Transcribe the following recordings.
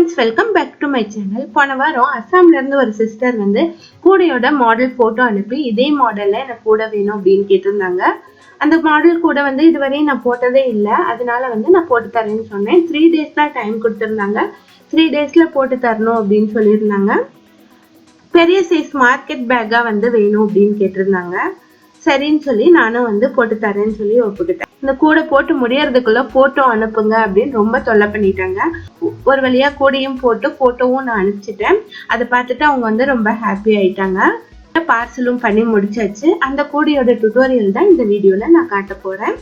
Friends welcome back to my channel போன வாரம் அஸ்ஸாம்ல இருந்து ஒரு சிஸ்டர் வந்து கூடையோட மாடல் போட்டோ அனுப்பி இதே மாடல்ல எனக்கு கூட வேணும் அப்படின்னு கேட்டிருந்தாங்க. அந்த மாடல் கூட வந்து இதுவரையும் நான் போட்டதே இல்லை. அதனால வந்து நான் போட்டு தரேன்னு சொன்னேன். த்ரீ டேஸ் தான் டைம் கொடுத்துருந்தாங்க. த்ரீ டேஸ்ல போட்டு தரணும் அப்படின்னு சொல்லியிருந்தாங்க. பெரிய சைஸ் மார்க்கெட் பேக்கா வந்து வேணும் அப்படின்னு கேட்டிருந்தாங்க. சரின்னு சொல்லி நானும் வந்து போட்டு தரேன்னு சொல்லி ஒப்புக்கிட்டேன். இந்த கூடை போட்டு முடியறதுக்குள்ள போட்டோ அனுப்புங்க அப்படின்னு ரொம்ப தொல்லை பண்ணிட்டாங்க. ஒரு வழியா கூடையும் போட்டு போட்டோவும் நான் அனுப்பிச்சிட்டேன். அதை பார்த்துட்டு அவங்க வந்து ரொம்ப ஹாப்பி ஆயிட்டாங்க. பார்சலும் பண்ணி முடிச்சாச்சு. அந்த கூடையோட டுட்டோரியல் தான் இந்த வீடியோல நான் காட்ட போறேன்.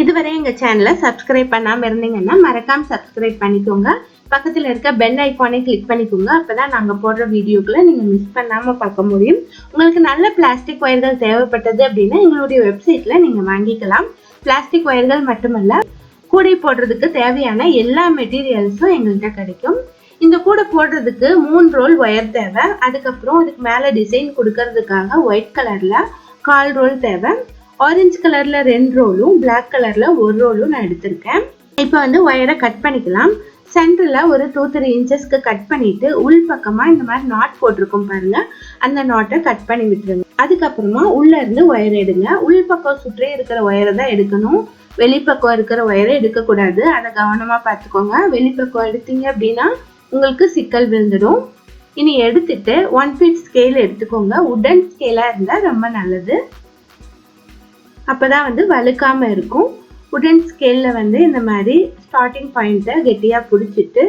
இதுவரை எங்க சேனலை சப்ஸ்கிரைப் பண்ணாம இருந்தீங்கன்னா மறக்காம சப்ஸ்கிரைப் பண்ணிக்கோங்க. பக்கத்தில் இருக்க பெல் ஐக்கானே கிளிக் பண்ணிக்கோங்க. அப்பதான் நாங்க போடுற வீடியோக்களை நீங்க மிஸ் பண்ணாம பார்க்க முடியும். உங்களுக்கு நல்ல பிளாஸ்டிக் ஒயர்கள் தேவைப்பட்டது அப்படின்னா எங்களுடைய வெப்சைட்ல நீங்க வாங்கிக்கலாம். பிளாஸ்டிக் ஒயர்கள் மட்டுமல்ல கூடை போடுறதுக்கு தேவையான எல்லா மெட்டீரியல்ஸும் எங்கள்கிட்ட கிடைக்கும். இந்த கூடை போடுறதுக்கு மூணு ரோல் ஒயர் தேவை. அதுக்கப்புறம் அதுக்கு மேலே டிசைன் கொடுக்கறதுக்காக ஒயிட் கலர்ல கால் ரோல் தேவை. ஆரஞ்சு கலர்ல ரெண்டு ரோலும் பிளாக் கலர்ல ஒரு ரோலும் நான் எடுத்திருக்கேன். இப்போ வந்து ஒயரை கட் பண்ணிக்கலாம். சென்டரில் ஒரு டூ த்ரீ இன்ச்சஸ்க்கு கட் பண்ணிட்டு உள் பக்கமாக இந்த மாதிரி நாட் போட்டிருக்கோம் பாருங்க. அந்த நாட்டை கட் பண்ணி விட்டுருங்க. அதுக்கப்புறமா உள்ள இருந்து ஒயர் எடுங்க. உள் பக்கம் சுற்றே இருக்கிற ஒயரை தான் எடுக்கணும். வெளிப்பக்கம் இருக்கிற ஒயரை எடுக்கக்கூடாது. அதை கவனமாக பார்த்துக்கோங்க. வெளிப்பக்கம் எடுத்தீங்க அப்படின்னா உங்களுக்கு சிக்கல் விழுந்துடும். இனி எடுத்துட்டு ஒன் ஃபீட் ஸ்கேல் எடுத்துக்கோங்க. உடன் ஸ்கேலாக இருந்தால் ரொம்ப நல்லது. அப்பதான் வந்து வலுக்காமல் இருக்கும். உடன் ஸ்கேலில் வந்து இந்த மாதிரி ஸ்டார்டிங் பாயிண்ட்டை கெட்டியாக பிடிச்சிட்டு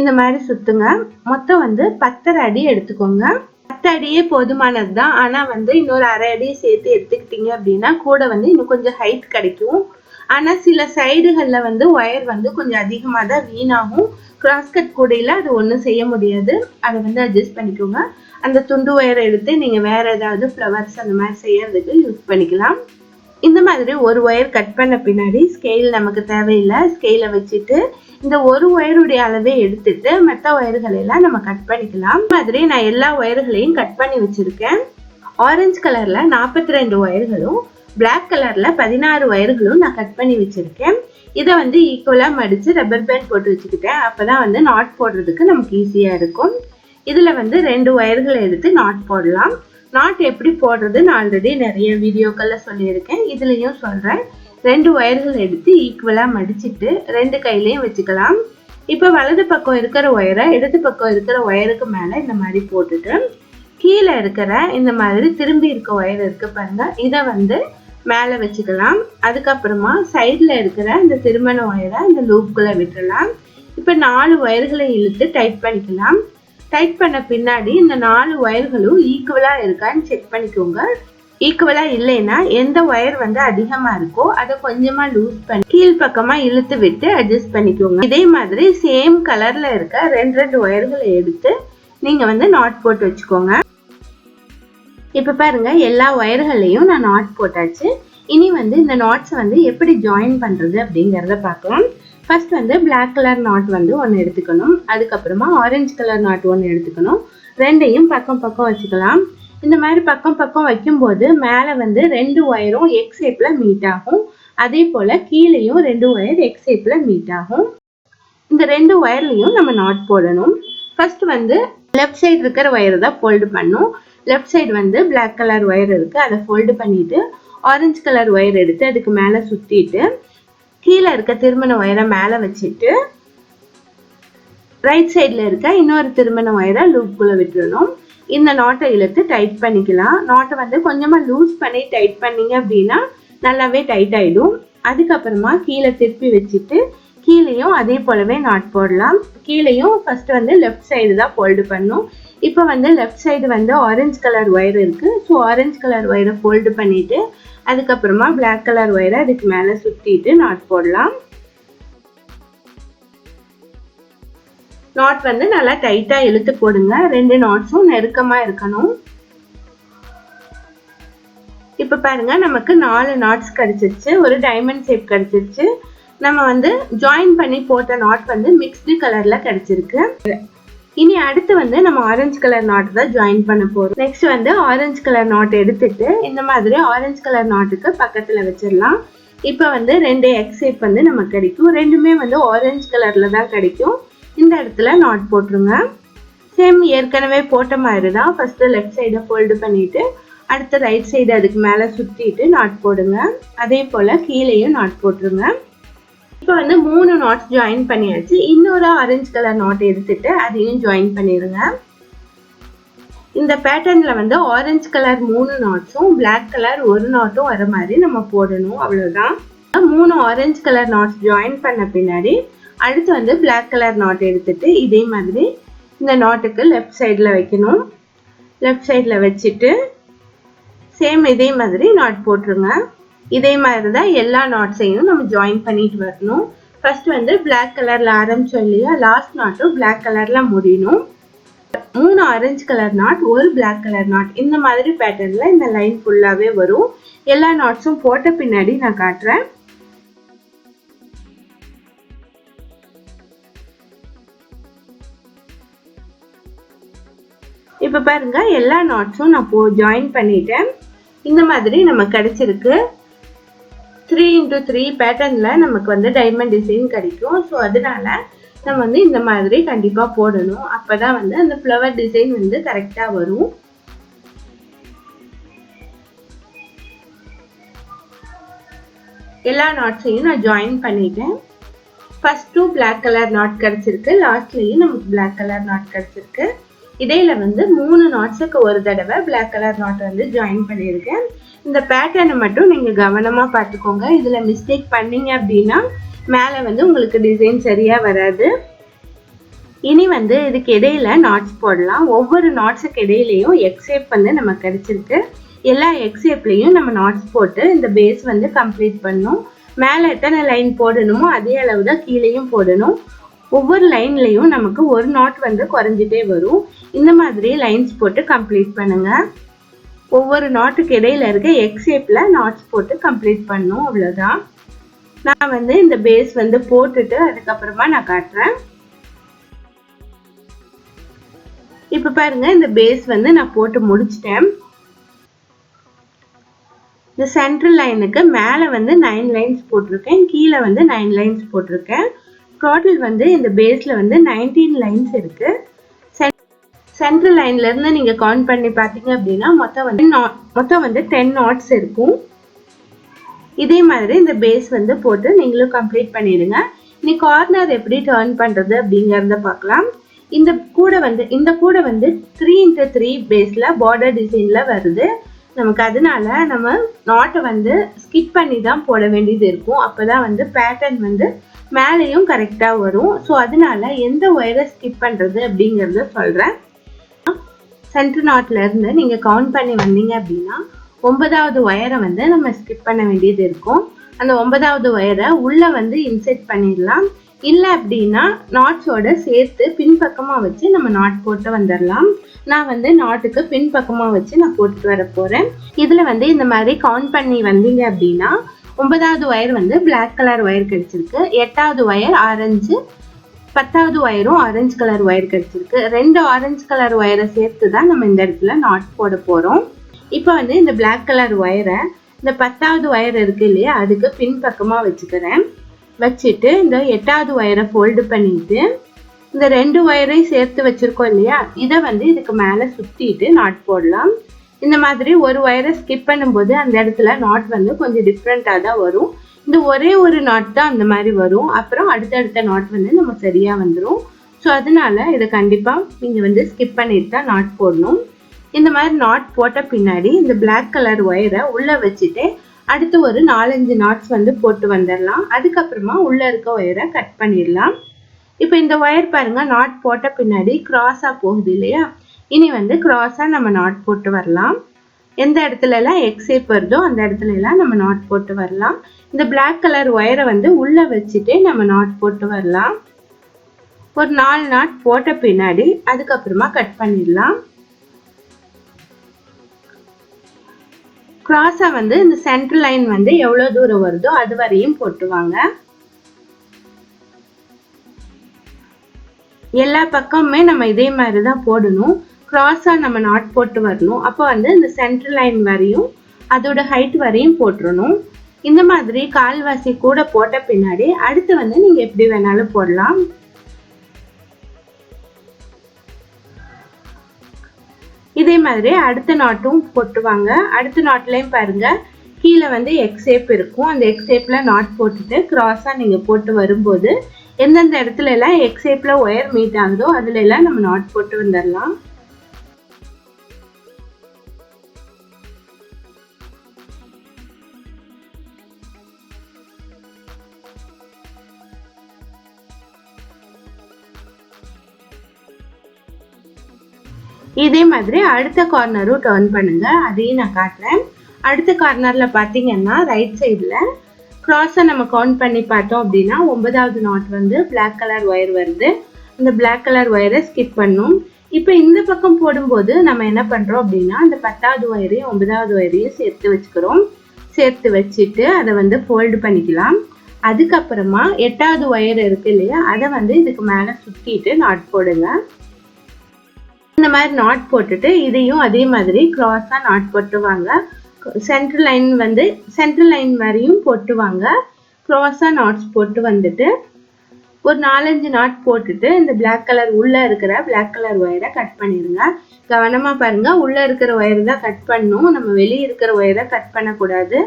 இந்த மாதிரி சுற்றுங்க மொத்தம் வந்து பத்தரை அடி எடுத்துக்கோங்க. பத்து அடியே போதுமானது தான் ஆனால் வந்து இன்னொரு அரை அடியை சேர்த்து எடுத்துக்கிட்டீங்க அப்படின்னா கூட வந்து இன்னும் கொஞ்சம் ஹைட் கிடைக்கும். ஆனால் சில சைடுகளில் வந்து ஒயர் வந்து கொஞ்சம் அதிகமாக தான் வீணாகும் கிராஸ் கட் அது ஒன்றும் செய்ய முடியாது. அதை வந்து அட்ஜஸ்ட் பண்ணிக்கோங்க. அந்த துண்டு ஒயரை எடுத்து நீங்கள் வேறு ஏதாவது ஃப்ளவர்ஸ் அந்த மாதிரி செய்யறதுக்கு யூஸ் பண்ணிக்கலாம். இந்த மாதிரி ஒரு ஒயர் கட் பண்ண பின்னாடி ஸ்கேல் நமக்கு தேவையில்லை. ஸ்கேலை வச்சுட்டு இந்த ஒரு ஒயருடைய அளவை எடுத்துட்டு மற்ற ஒயர்களை எல்லாம் நம்ம கட் பண்ணிக்கலாம். மாதிரி நான் எல்லா ஒயர்களையும் கட் பண்ணி வச்சிருக்கேன். ஆரஞ்சு கலர்ல நாற்பத்தி ரெண்டு ஒயர்களும் பிளாக் கலர்ல பதினாறு ஒயர்களும் நான் கட் பண்ணி வச்சிருக்கேன். இதை வந்து ஈக்குவலாக மடித்து ரப்பர் பேண்ட் போட்டு வச்சுக்கிட்டேன். அப்போ தான் வந்து நாட் போடுறதுக்கு நமக்கு ஈஸியாக இருக்கும். இதில் வந்து ரெண்டு ஒயர்களை எடுத்து நாட் போடலாம். நாட் எப்படி போடுறது நான் ஆல்ரெடி நிறைய வீடியோக்களில் சொல்லியிருக்கேன். இதுலேயும் சொல்கிறேன் ரெண்டு ஒயர்கள் எடுத்து ஈக்குவலாக மடிச்சிட்டு ரெண்டு கையிலையும் வச்சுக்கலாம். இப்போ வலது பக்கம் இருக்கிற ஒயரை இடது பக்கம் இருக்கிற ஒயருக்கு மேலே இந்த மாதிரி போட்டுட்டு கீழே இருக்கிற இந்த மாதிரி திரும்பி இருக்க ஒயர் இருக்கு பாருங்க. இதை வந்து மேலே வச்சுக்கலாம். அதுக்கப்புறமா சைடில் இருக்கிற இந்த திருமண ஒயரை இந்த லூப்புக்குள்ளே விட்டுடலாம். இப்போ நாலு ஒயர்களை இழுத்து டைட் பண்ணிக்கலாம். டைட் பண்ண பின்னாடி இந்த நாலு ஒயர்களும் ஈக்குவலாக இருக்கான்னு செக் பண்ணிக்கோங்க. ஈக்குவலாக இல்லைன்னா எந்த ஒயர் வந்து அதிகமாக இருக்கோ அதை கொஞ்சமாக லூஸ் பண்ணி கீழ் பக்கமாக இழுத்து விட்டு அட்ஜஸ்ட் பண்ணிக்கோங்க. இதே மாதிரி சேம் கலரில் இருக்க ரெண்டு ரெண்டு ஒயர்களை எடுத்து நீங்கள் வந்து நாட் போட்டு வச்சுக்கோங்க. இப்போ பாருங்க எல்லா ஒயர்களையும் நான் நாட் போட்டாச்சு. இனி வந்து இந்த நாட்ஸ் வந்து எப்படி ஜாயின் பண்ணுறது அப்படிங்கிறத பார்க்கலாம். ஃபர்ஸ்ட் வந்து பிளாக் கலர் நாட் வந்து ஒன்று எடுத்துக்கணும். அதுக்கப்புறமா ஆரஞ்சு கலர் நாட் ஒன்று எடுத்துக்கணும். ரெண்டையும் பக்கம் பக்கம் வச்சுக்கலாம். இந்த மாதிரி பக்கம் பக்கம் வைக்கும்போது மேலே வந்து ரெண்டு ஒயரும் எக்ஸ் ஷேப்பில் மீட் ஆகும். அதே போல் கீழேயும் ரெண்டு ஒயர் எக்ஸ் ஷேப்பில் மீட் ஆகும். இந்த ரெண்டு ஒயர்லையும் நம்ம நாட் போடணும். ஃபர்ஸ்ட் வந்து லெஃப்ட் சைடு இருக்கிற ஒயரை தான் ஃபோல்டு பண்ணும். லெஃப்ட் சைடு வந்து பிளாக் கலர் ஒயர் இருக்குது அதை ஃபோல்டு பண்ணிவிட்டு ஆரஞ்சு கலர் ஒயர் எடுத்து அதுக்கு மேலே சுற்றிட்டு கீழே இருக்க திருமண ஒயரை மேலே வச்சுட்டு ரைட் சைடில் இருக்க இன்னொரு திருமண ஒயரை லூப்புக்குள்ளே விட்டுறணும். இந்த நாட்டை இழுத்து டைட் பண்ணிக்கலாம். நாட்டை வந்து கொஞ்சமாக லூஸ் பண்ணி டைட் பண்ணீங்க அப்படின்னா நல்லாவே டைட் ஆகிடும் அதுக்கப்புறமா கீழே திருப்பி வச்சுட்டு கீழேயும் அதே போலவே நாட் போடலாம். கீழேயும் ஃபர்ஸ்ட் வந்து லெஃப்ட் சைடு தான் ஃபோல்டு பண்ணும். இப்போ வந்து லெஃப்ட் சைடு வந்து ஆரஞ்சு கலர் ஒயர் இருக்குது ஸோ ஆரஞ்சு கலர் ஒயரை ஃபோல்டு பண்ணிவிட்டு அதுக்கப்புறமா பிளாக் கலர் ஒயரை அதுக்கு மேலே சுற்றிட்டு நாட் போடலாம். நாட் வந்து நல்லா டைட்டாக இழுத்து போடுங்க. ரெண்டு நாட்ஸும் நெருக்கமாக இருக்கணும். இப்போ பாருங்க நமக்கு நாலு நாட்ஸ் கிடச்சிருச்சு. ஒரு டைமண்ட் ஷேப் கிடச்சிருச்சு. நம்ம வந்து ஜாயின் பண்ணி போட்ட நாட் வந்து மிக்ஸ்டு கலரில் கிடச்சிருக்கு. இனி அடுத்து வந்து நம்ம ஆரஞ்சு கலர் நாட் தான் ஜாயின் பண்ண போறோம். நெக்ஸ்ட் வந்து ஆரஞ்சு கலர் நாட் எடுத்துட்டு இந்த மாதிரி ஆரஞ்சு கலர் நாட்டுக்கு பக்கத்துல வச்சிடலாம். இப்போ வந்து ரெண்டு எக்ஸைப் வந்து நமக்கு கிடைக்கும். ரெண்டுமே வந்து ஆரஞ்சு கலர்ல தான் கிடைக்கும். இந்த இடத்துல நாட் போட்டுருங்க. சேம் ஏற்கனவே போட்ட மாதிரி தான். ஃபர்ஸ்ட் லெஃப்ட் சைடை ஃபோல்டு பண்ணிவிட்டு அடுத்த ரைட் சைடு அதுக்கு மேலே சுற்றிட்டு நாட் போடுங்க. அதே போல் கீழேயும் நாட் போட்டுருங்க. இப்போ வந்து மூணு நாட்ஸ் ஜாயின் பண்ணியாச்சு. இன்னொரு ஆரஞ்சு கலர் நாட் எடுத்துட்டு அதையும் ஜாயின் பண்ணிடுங்க இந்த பேட்டர்னில் வந்து ஆரஞ்சு கலர் மூணு நாட்ஸும் பிளாக் கலர் ஒரு நாட்டும் வர மாதிரி நம்ம போடணும். அவ்வளோதான் மூணு ஆரஞ்சு கலர் நாட்ஸ் ஜாயின் பண்ண பின்னாடி அடுத்து வந்து பிளாக் கலர் நாட் எடுத்துட்டு இதே மாதிரி இந்த நாட்டுக்கு லெஃப்ட் சைடில் வைக்கணும். லெஃப்ட் சைடில் வச்சுட்டு சேம் இதே மாதிரி நாட் போட்டுருங்க. இதே மாதிரி தான் எல்லா நாட்ஸையும் நம்ம ஜாயின் பண்ணிட்டு வரணும். ஃபர்ஸ்ட் வந்து பிளாக் கலரில் ஆரம்பிச்சோம் இல்லையா? லாஸ்ட் நாட்டும் பிளாக் கலரில் முடியணும். மூணு ஆரஞ்சு கலர் நாட் ஒரு பிளாக் கலர் நாட் இந்த மாதிரி பேட்டர்னில் இந்த லைன் ஃபுல்லாகவே வரும். எல்லா நாட்ஸும் போட்ட பின்னாடி நான் காட்டுறேன். இப்போ பாருங்க எல்லா நாட்ஸும் நான் போ ஜாயின் பண்ணிட்டேன். இந்த மாதிரி நம்ம கிடைச்சிருக்கு. த்ரீ இன்டூ த்ரீ பேட்டர்னில் நமக்கு வந்து டைமண்ட் டிசைன் கிடைக்கும். ஸோ அதனால நம்ம வந்து இந்த மாதிரி கண்டிப்பாக போடணும். அப்போ தான் வந்து அந்த ஃப்ளவர் டிசைன் வந்து கரெக்டாக வரும். எல்லா நாட்ஸையும் நான் ஜாயின் பண்ணிட்டேன். ஃபஸ்ட்டும் டூ பிளாக் கலர் நாட் கிடச்சிருக்கு. லாஸ்ட்லேயும் நமக்கு பிளாக் கலர் நாட் கிடச்சிருக்கு. இடையில வந்து மூணு நாட்ஸுக்கு ஒரு தடவை பிளாக் கலர் நாட் வந்து ஜாயின் பண்ணியிருக்கேன். இந்த பேட்டர்னை மட்டும் நீங்கள் கவனமாக பார்த்துக்கோங்க. இதில் மிஸ்டேக் பண்ணீங்க அப்படின்னா மேலே வந்து உங்களுக்கு டிசைன் சரியாக வராது. இனி வந்து இதுக்கு இடையில நாட்ஸ் போடலாம். ஒவ்வொரு நாட்ஸுக்கு இடையிலையும் எக்ஸேப் வந்து நம்ம கிடைச்சிருக்கு. எல்லா எக்ஸேப்லேயும் நம்ம நாட்ஸ் போட்டு இந்த பேஸ் வந்து கம்ப்ளீட் பண்ணும் மேலே எத்தனை லைன் போடணுமோ அதே அளவு தான் கீழேயும் போடணும். ஒவ்வொரு லைன்லையும் நமக்கு ஒரு நாட் வந்து குறைஞ்சிட்டே வரும். இந்த மாதிரி லைன்ஸ் போட்டு கம்ப்ளீட் பண்ணுங்கள் ஒவ்வொரு நாட்டுக்கு இடையில இருக்க எக்ஸேப்ல நாட்ஸ் போட்டு கம்ப்ளீட் பண்ணும் அவ்வளோதான் நான் வந்து இந்த பேஸ் வந்து போட்டுட்டு அதுக்கப்புறமா நான் காட்டுறேன். இப்போ பாருங்க இந்த பேஸ் வந்து நான் போட்டு முடிச்சிட்டேன். இந்த சென்ட்ரல் லைனுக்கு மேலே வந்து நைன் லைன்ஸ் போட்டிருக்கேன் கீழே வந்து நைன் லைன்ஸ் போட்டிருக்கேன். டோட்டல் வந்து இந்த பேஸில் வந்து நைன்டீன் லைன்ஸ் இருக்குது சென்ட்ரல் லைன்லேருந்து நீங்கள் கவுண்ட் பண்ணி பார்த்தீங்க அப்படின்னா மொத்தம் வந்து மொத்தம் வந்து டென் நாட்ஸ் இருக்கும். இதே மாதிரி இந்த பேஸ் வந்து போட்டு நீங்களும் கம்ப்ளீட் பண்ணிடுங்க. இனி கார்னர் எப்படி டேர்ன் பண்ணுறது அப்படிங்கிறத பார்க்கலாம். இந்த கூட வந்து இந்த கூட வந்து த்ரீ இன்ட்டு த்ரீ பேஸில் பார்டர் டிசைனில் வருது. நமக்கு அதனால நம்ம நாட்டை வந்து ஸ்கிப் பண்ணி தான் போட வேண்டியது இருக்கும். அப்போ தான் வந்து பேட்டர்ன் வந்து மேலேயும் கரெக்டாக வரும். ஸோ அதனால எந்த ஒயரை ஸ்கிப் பண்ணுறது அப்படிங்கிறத சொல்கிறேன் சென்ட்ரு நாட்லேருந்து நீங்கள் கவுண்ட் பண்ணி வந்தீங்க அப்படின்னா ஒன்பதாவது ஒயரை வந்து நம்ம ஸ்கிப் பண்ண வேண்டியது இருக்கும். அந்த ஒன்பதாவது ஒயரை உள்ளே வந்து இன்செர்ட் பண்ணிடலாம். இல்லை அப்படின்னா நாட்ஸோட சேர்த்து பின்பக்கமாக வச்சு நம்ம நாட் போட்டு வந்துடலாம். நான் வந்து நாட்டுக்கு பின்பக்கமாக வச்சு நான் போட்டுட்டு வர போகிறேன் இதில் வந்து இந்த மாதிரி கவுண்ட் பண்ணி வந்தீங்க அப்படின்னா ஒன்பதாவது ஒயர் வந்து பிளாக் கலர் ஒயர் கிடைச்சிருக்கு. எட்டாவது ஒயர் ஆரஞ்சு பத்தாவது ஒயரும் ஆரஞ்சு கலர் ஒயர் கிடைச்சிருக்கு. ரெண்டு ஆரஞ்சு கலர் ஒயரை சேர்த்து தான் நம்ம இந்த இடத்துல நாட் போட போகிறோம் இப்போ வந்து இந்த பிளாக் கலர் ஒயரை இந்த பத்தாவது ஒயர் இருக்கு இல்லையா அதுக்கு பின்பக்கமாக வச்சுக்கிறேன். வச்சுட்டு இந்த எட்டாவது ஒயரை ஃபோல்டு பண்ணிட்டு இந்த ரெண்டு ஒயரையும் சேர்த்து வச்சுருக்கோம் இல்லையா இதை வந்து இதுக்கு மேலே சுற்றிட்டு நாட் போடலாம். இந்த மாதிரி ஒரு ஒயரை ஸ்கிப் பண்ணும்போது அந்த இடத்துல நாட் வந்து கொஞ்சம் டிஃப்ரெண்ட்டாக தான் வரும். இந்த ஒரே ஒரு நாட் தான் அந்த மாதிரி வரும். அப்புறம் அடுத்தடுத்த நாட் வந்து நம்ம சரியாக வந்துடும் ஸோ அதனால இதை கண்டிப்பாக நீங்கள் வந்து ஸ்கிப் பண்ணிட்டு தான் நாட் போடணும். இந்த மாதிரி நாட் போட்ட பின்னாடி இந்த பிளாக் கலர் ஒயரை உள்ளே வச்சுட்டு அடுத்து ஒரு நாலஞ்சு நாட்ஸ் வந்து போட்டு வந்துடலாம் அதுக்கப்புறமா உள்ளே இருக்க ஒயரை கட் பண்ணிடலாம் இப்போ இந்த ஒயர் பாருங்க நாட் போட்ட பின்னாடி க்ராஸாக போகுது இல்லையா? இனி வந்து க்ராஸாக நம்ம நாட் போட்டு வரலாம். எந்த இடத்துல எல்லாம் எக்ஸேப் வருதோ அந்த இடத்துல எல்லாம் நம்ம நாட் போட்டு வரலாம். இந்த பிளாக் கலர் ஒயரை வந்து உள்ளே வச்சுட்டு நம்ம நாட் போட்டு வரலாம். ஒரு நாலு நாட் போட்ட பின்னாடி அதுக்கப்புறமா கட் பண்ணிடலாம். கிராஸாக வந்து இந்த சென்ட்ரல் லைன் வந்து எவ்வளோ தூரம் வருதோ அது வரையும் போட்டுவாங்க. எல்லா பக்கமுமே நம்ம இதே மாதிரி தான் போடணும். க்ராஸாக நம்ம நாட் போட்டு வரணும். அப்போ வந்து இந்த சென்ட்ரல் லைன் வரையும் அதோட ஹைட் வரையும் போட்டுடணும் இந்த மாதிரி கால்வாசி கூட போட்ட பின்னாடி அடுத்து வந்து நீங்கள் எப்படி வேணாலும் போடலாம். இதே மாதிரி அடுத்த நாட்டும் போட்டுவாங்க. அடுத்த நாட்லேயும் பாருங்கள் கீழே வந்து எக்ஸேப் இருக்கும். அந்த எக்ஸேப்பில் நாட் போட்டுட்டு க்ராஸாக நீங்கள் போட்டு வரும்போது எந்தெந்த இடத்துல எல்லாம் எக்ஸ் ஒயர் மீட் ஆகுதோ அதில் எல்லாம் நம்ம நாட் போட்டு வந்துடலாம் இதே மாதிரி அடுத்த கார்னரும் டர்ன் பண்ணுங்க. அதையும் நான் காட்டுறேன். அடுத்த கார்னர்ல பார்த்தீங்கன்னா ரைட் சைடில் க்ராஸை நம்ம கவுண்ட் பண்ணி பார்த்தோம் அப்படின்னா ஒன்பதாவது நாட் வந்து பிளாக் கலர் ஒயர் வருது. இந்த பிளாக் கலர் ஒயரை ஸ்கிப் பண்ணும். இப்போ இந்த பக்கம் போடும்போது நம்ம என்ன பண்ணுறோம் அப்படின்னா அந்த பத்தாவது ஒயரையும் ஒன்பதாவது ஒயரையும் சேர்த்து வச்சுக்கிறோம். சேர்த்து வச்சுட்டு அதை வந்து ஃபோல்டு பண்ணிக்கலாம். அதுக்கப்புறமா எட்டாவது ஒயர் இருக்கு இல்லையா அதை வந்து இதுக்கு மேலே சுற்றிட்டு நாட் போடுங்க. இந்த மாதிரி நாட் போட்டுட்டு இதையும் அதே மாதிரி கிராஸாக நாட் போட்டுவாங்க சென்ட்ரல் லைன் வந்து சென்ட்ரல் லைன் மாதிரியும் போட்டுவாங்க க்ராஸாக நாட்ஸ் போட்டு வந்துட்டு ஒரு நாலஞ்சு நாட் போட்டுட்டு இந்த பிளாக் கலர் உள்ளே இருக்கிற பிளாக் கலர் ஒயரை கட் பண்ணிடுங்க கவனமாக பாருங்கள் உள்ளே இருக்கிற ஒயர் தான் கட் பண்ணும். நம்ம வெளியே இருக்கிற ஒயரை கட் பண்ணக்கூடாது.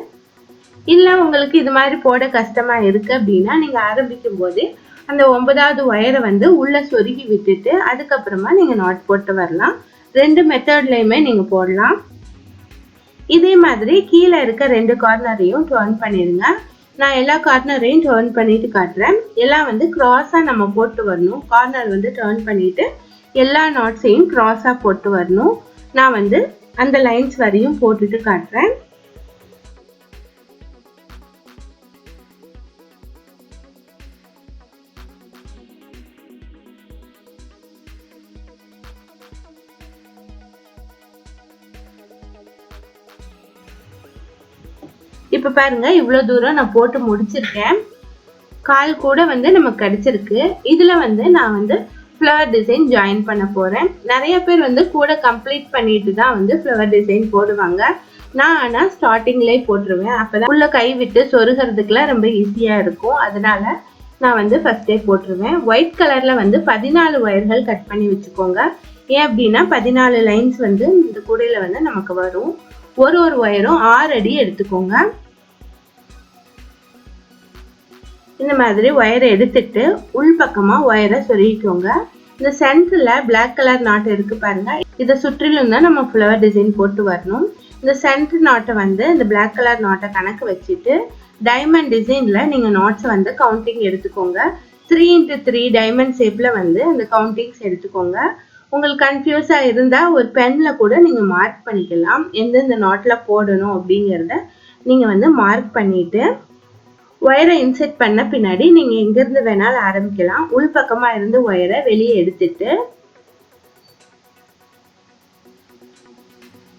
இல்லை உங்களுக்கு இது மாதிரி போட கஷ்டமாக இருக்குது அப்படின்னா நீங்கள் ஆரம்பிக்கும் போதே அந்த ஒன்பதாவது ஒயரை வந்து உள்ள சொருகி விட்டுட்டு அதுக்கப்புறமா நீங்கள் நாட் போட்டு வரலாம். ரெண்டு மெத்தட்லையுமே நீங்கள் போடலாம். இதே மாதிரி கீழே இருக்க ரெண்டு கார்னரையும் டர்ன் பண்ணிடுங்க நான் எல்லா கார்னரையும் டர்ன் பண்ணிட்டு காட்டுறேன். எல்லாம் வந்து க்ராஸாக நம்ம போட்டு வரணும். கார்னர் வந்து டர்ன் பண்ணிட்டு எல்லா நாட்ஸையும் க்ராஸாக போட்டு வரணும். நான் வந்து அந்த லைன்ஸ் வரையும் போட்டுட்டு காட்டுறேன். இப்போ பாருங்க இவ்வளோ தூரம் நான் போட்டு முடிச்சிருக்கேன். கால் கூட வந்து நமக்கு கிடைச்சிருக்கு. இதில் வந்து நான் வந்து ஃப்ளவர் டிசைன் ஜாயின் பண்ண போகிறேன் நிறைய பேர் வந்து கூட கம்ப்ளீட் பண்ணிட்டு தான் வந்து ஃப்ளவர் டிசைன் போடுவாங்க. நான் ஆனால் ஸ்டார்டிங்லேயே போட்டுருவேன். அப்போ தான் உள்ள கை விட்டு சொருகிறதுக்குலாம் ரொம்ப ஈஸியாக இருக்கும். அதனால நான் வந்து ஃபஸ்ட்டே போட்டுருவேன். ஒயிட் கலரில் வந்து பதினாலு ஒயர்கள் கட் பண்ணி வச்சுக்கோங்க. ஏன் அப்படின்னா பதினாலு லைன்ஸ் வந்து இந்த கூடையில் வந்து நமக்கு வரும். ஒரு ஒரு ஒயரும் ஆறு அடி எடுத்துக்கோங்க. இந்த மாதிரி ஒயரை எடுத்துட்டு உள் பக்கமாக ஒயரை சொருகிக்கோங்க. இந்த சென்டரில் பிளாக் கலர் நாட்டு இருக்கு பாருங்க. இதை சுற்றிலும் தான் நம்ம ஃப்ளவர் டிசைன் போட்டு வரணும். இந்த சென்டர் நாட்டை வந்து இந்த பிளாக் கலர் நாட்டை கணக்கு வச்சுட்டு டைமண்ட் டிசைனில் நீங்கள் நாட்ஸை வந்து கவுண்டிங் எடுத்துக்கோங்க. த்ரீ இன்ட்டு த்ரீ டைமண்ட் ஷேப்பில் வந்து அந்த கவுண்டிங்ஸ் எடுத்துக்கோங்க. உங்களுக்கு கன்ஃபியூஸாக இருந்தால் ஒரு பெனில் கூட நீங்கள் மார்க் பண்ணிக்கலாம். எந்தெந்த நாட்டில் போடணும் அப்படிங்கிறத நீங்கள் வந்து மார்க் பண்ணிவிட்டு ஒயரை இன்செர்ட் பண்ண பின்னாடி நீங்கள் எங்கேருந்து வேணாலும் ஆரம்பிக்கலாம். உள் பக்கமாக இருந்து ஒயரை வெளியே எடுத்துட்டு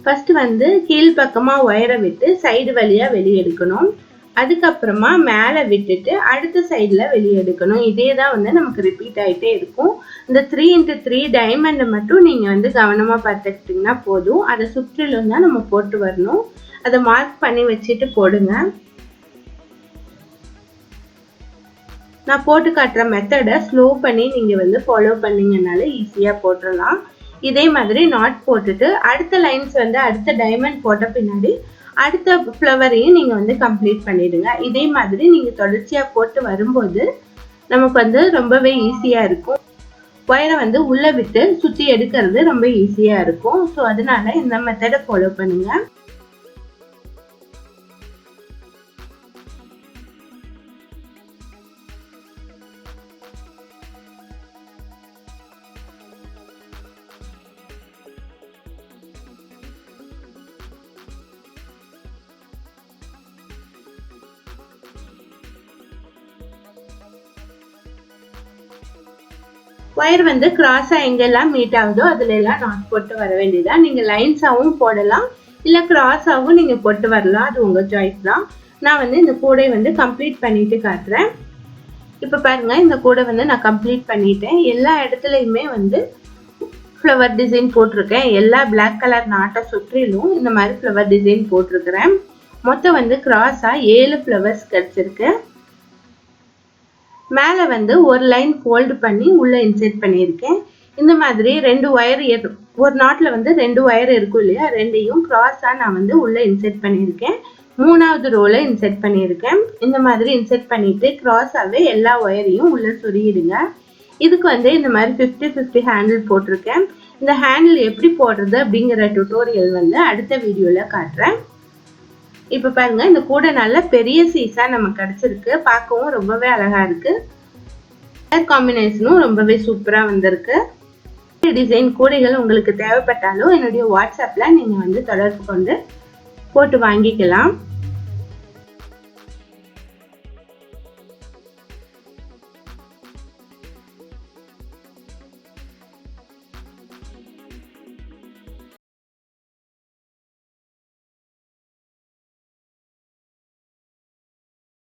ஃபர்ஸ்ட் வந்து கீழ் பக்கமாக ஒயரை விட்டு சைடு வழியாக வெளியே எடுக்கணும். அதுக்கப்புறமா மேலே விட்டுட்டு அடுத்த சைடில் வெளியே எடுக்கணும். இதே தான் வந்து நமக்கு ரிப்பீட் ஆகிட்டே இருக்கும். இந்த த்ரீ இன்ட்டு த்ரீ டைமண்டை மட்டும் நீங்கள் வந்து கவனமாக பார்த்துக்கிட்டிங்கன்னா போதும். அதை சுற்றிலும் தான் நம்ம போட்டு வரணும். அதை மார்க் பண்ணி வச்சுட்டு போடுங்க. நான் போட்டு காட்டுற மெத்தடை ஸ்லோ பண்ணி நீங்கள் வந்து ஃபாலோ பண்ணீங்கனால ஈஸியாக போட்டுடலாம் இதே மாதிரி நாட் போட்டுட்டு அடுத்த லைன்ஸ் வந்து அடுத்த டைமண்ட் போட்ட பின்னாடி அடுத்த ஃப்ளவரையும் நீங்கள் வந்து கம்ப்ளீட் பண்ணிடுங்க. இதே மாதிரி நீங்கள் தொடர்ச்சியாக போட்டு வரும்போது நமக்கு வந்து ரொம்பவே ஈஸியாக இருக்கும். ஒயரை வந்து உள்ளே விட்டு சுற்றி எடுக்கிறது ரொம்ப ஈஸியாக இருக்கும். ஸோ அதனால இந்த மெத்தடை ஃபாலோ பண்ணுங்கள் ஒயர் வந்து கிராஸாக எங்கெல்லாம் மீட் ஆகுதோ அதுல எல்லாம் நாட் போட்டு வர வேண்டியதா? நீங்கள் லைன்ஸாகவும் போடலாம். இல்லை கிராஸாகவும் நீங்கள் போட்டு வரலாம். அது உங்கள் சாய்ஸ் தான். நான் வந்து இந்த கூடை வந்து கம்ப்ளீட் பண்ணிட்டு காட்டுறேன். இப்போ பாருங்க இந்த கூடை வந்து நான் கம்ப்ளீட் பண்ணிட்டேன். எல்லா இடத்துலையுமே வந்து ஃப்ளவர் டிசைன் போட்டிருக்கேன். எல்லா பிளாக் கலர் நாட்டை சுற்றிலும் இந்த மாதிரி ஃப்ளவர் டிசைன் போட்டிருக்கிறேன். மொத்தம் வந்து கிராஸாக ஏழு ஃப்ளவர்ஸ் கிடச்சிருக்கு. மேலே வந்து ஒரு லைன் ஃபோல்டு பண்ணி உள்ளே இன்செர்ட் பண்ணியிருக்கேன். இந்த மாதிரி ரெண்டு ஒயர் ஒரு நாட்டில் வந்து ரெண்டு ஒயர் இருக்கும் இல்லையா? ரெண்டையும் க்ராஸாக நான் வந்து உள்ளே இன்செர்ட் பண்ணியிருக்கேன். மூணாவது ரோல இன்செர்ட் பண்ணியிருக்கேன். இந்த மாதிரி இன்செர்ட் பண்ணிட்டு க்ராஸாகவே எல்லா ஒயரையும் உள்ளே சொருகிடுங்க. இதுக்கு வந்து இந்த மாதிரி ஃபிஃப்டி ஃபிஃப்டி ஹேண்டில் போட்டிருக்கேன். இந்த ஹேண்டில் எப்படி போடுறது அப்படிங்கிற டுட்டோரியல் வந்து அடுத்த வீடியோவில் காட்டுறேன். இப்போ பாருங்க இந்த கூடை நல்ல பெரிய சீஸாக நமக்கு கிடச்சிருக்கு. பார்க்கவும் ரொம்பவே அழகாக இருக்கு. கலர் காம்பினேஷனும் ரொம்பவே சூப்பராக வந்திருக்கு. டிசைன் கூடைகள் உங்களுக்கு தேவைப்பட்டாலும் என்னுடைய வாட்ஸ்அப்பில் நீங்கள் வந்து தொடர்பு கொண்டு போட்டு வாங்கிக்கலாம்.